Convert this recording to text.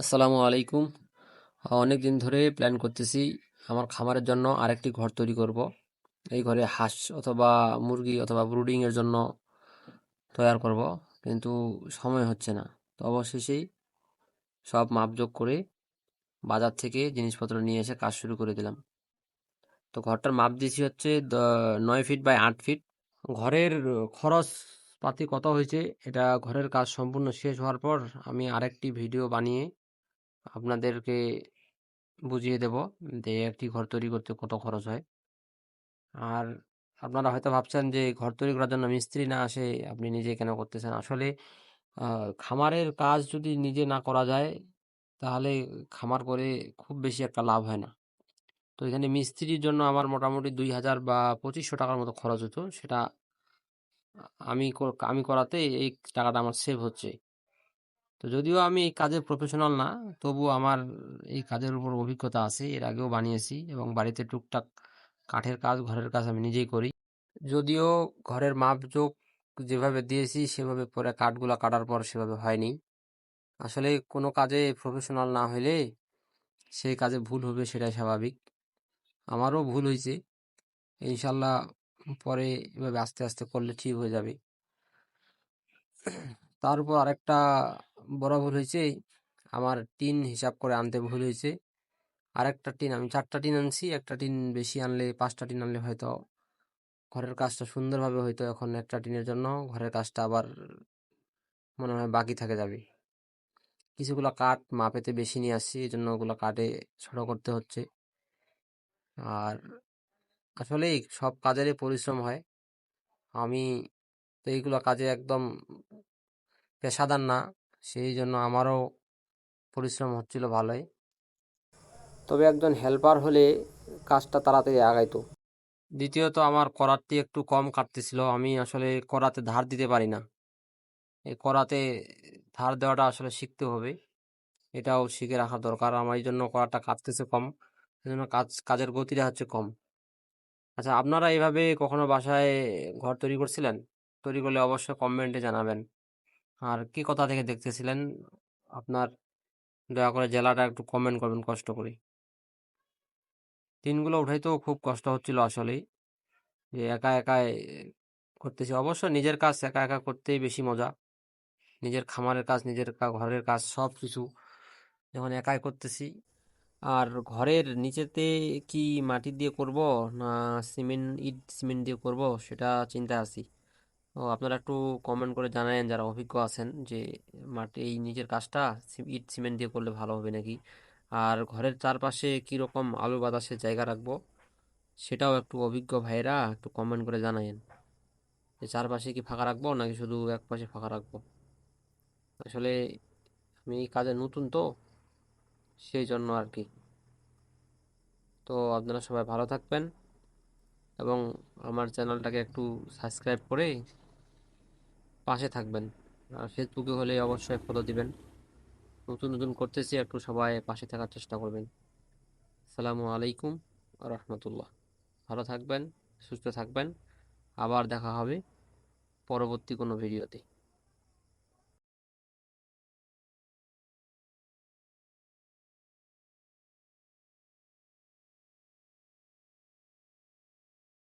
আসসালামু আলাইকুম। অনেক দিন ধরে প্ল্যান করতেছি আমার খামারের জন্য আরেকটি ঘর তৈরি করব। এই ঘরে হাঁস অথবা মুরগি অথবা ব্রুডিং এর জন্য তৈয়ার করব, কিন্তু সময় হচ্ছে না। তো অবশেষেই সব মাপজোক করে বাজার থেকে জিনিসপত্র নিয়ে এসে কাজ শুরু করে দিলাম। তো ঘরটার মাপ দিয়েছি হচ্ছে নয় ফিট বাই আট ফিট ঘরের খরচ পাতি কত হয়েছে, এটা ঘরের কাজ সম্পূর্ণ শেষ হওয়ার পর আমি আরেকটি ভিডিও বানিয়ে আপনাদেরকে বুঝিয়ে দেব যে একটি ঘর তৈরি করতে কত খরচ হয়। আর আপনারা হয়তো ভাবছেন যে ঘর তৈরি করার জন্য মিস্ত্রি না আসে, আপনি নিজে কেন করতেছেন? আসলে খামারের কাজ যদি নিজে না করা যায়, তাহলে খামার করে খুব বেশি একটা লাভ হয় না। তো এখানে মিস্ত্রির জন্য আমার মোটামুটি দুই হাজার বা পঁচিশশো টাকার মতো খরচ হতো। সেটা আমি আমি করাতে এই টাকাটা আমার সেভ হচ্ছে। তো যদিও আমি এই প্রফেশনাল না তবুও আমার এই কাজের উপর অভিজ্ঞতা আছে, এর আগেও বানিয়েছি এবং বাড়িতে টুকটাক কাঠের কাজ, ঘরের কাজ আমি নিজেই করি। যদিও ঘরের মাপজোক যেভাবে দিয়েছি, সেভাবে পরে কাঠগুলা কাটার পর সেভাবে হয়নি। আসলে কোনো কাজে প্রফেশনাল না হলে সেই কাজে ভুল হবে সেটাই স্বাভাবিক। আমারও ভুল হয়েছে ইনশাল্লাহ পরে এভাবে আস্তে আস্তে করলে ঠিক হয়ে যাবে। তার উপর আরেকটা বড় ভুল হয়েছে, আমার টিন হিসাব করে আনতে ভুল হয়েছে। আরেকটা টিন, আমি চারটা টিন আনছি, একটা টিন বেশি আনলে, পাঁচটা টিন আনলে হয়তো ঘরের কাজটা সুন্দরভাবে হয়তো এখন একটা টিনের জন্য ঘরের কাজটা আবার মনে হয় বাকি থাকে যাবে। কিছুগুলো কাঠ মাপেতে বেশি নিয়ে আসছি এই জন্য ওগুলো কাটে ছোট করতে হচ্ছে। আর আসলে সব কাজেরই পরিশ্রম হয়। আমি তো এইগুলো কাজে একদম পেশাদার না। সেই জন্য আমারও পরিশ্রম হচ্ছিল ভালোই। তবে একজন হেল্পার হলে কাজটা তাড়াতাড়ি আগাইতো। দ্বিতীয়ত আমার করাতটি একটু কম কাটতেছিল, আমি আসলে করাতে ধার দিতে পারি না। এই করাতে ধার দেওয়াটা আসলে শিখতে হবে, এটাও শিখে রাখা দরকার। আমার এই জন্য করাটা কাটতেছে কম এই জন্য কাজ, কাজের গতিটা হচ্ছে কম। আচ্ছা আপনারা এইভাবে কখনো বাসায় ঘর তৈরি করছিলেন? তৈরি করলে অবশ্যই কমেন্টে জানাবেন। আর কি কথা থেকে দেখতেছিলেন? আপনার দয়া করে জেলাটা একটু কমেন্ট করবেন, কষ্ট করে। টিনগুলো উঠাইতেও খুব কষ্ট হচ্ছিল আসলেই। যে একা একাই করতেছি। অবশ্য নিজের কাজ একা একা করতেই বেশি মজা। নিজের খামারের কাজ, নিজের ঘরের কাজ সব কিছু যখন একাই করতেছি। আর ঘরের নিচেতে কি মাটি দিয়ে করব না সিমেন্ট, ইট সিমেন্ট দিয়ে করব সেটা চিন্তা আছি। তো আপনারা একটু কমেন্ট করে জানায়েন যারা অভিজ্ঞ আছেন যে মাটি এই নিজের কাজটা ইট সিমেন্ট দিয়ে করলে ভালো হবে নাকি? আর ঘরের চারপাশে কি রকম আলো বাতাসের জায়গা রাখব সেটাও একটু অভিজ্ঞ ভাইয়েরা একটু কমেন্ট করে জানায়েন। যে চারপাশে কি ফাঁকা রাখব নাকি শুধু এক পাশে ফাঁকা রাখব? আসলে আমি এই কাজে নতুন তো, সেই জন্য আর কি। তো আপনারা সবাই ভালো থাকবেন এবং আমার চ্যানেলটাকে একটু সাবস্ক্রাইব করে পাশে থাকবেন। ফেসবুকে হলে অবশ্যই ফলো দিবেন। নতুন নতুন করতেছি, একটু সবাই পাশে থাকার চেষ্টা করবেন। সালামু আলাইকুম রহমতুল্লাহ। ভালো থাকবেন, সুস্থ থাকবেন। আবার দেখা হবে পরবর্তী কোনো ভিডিওতে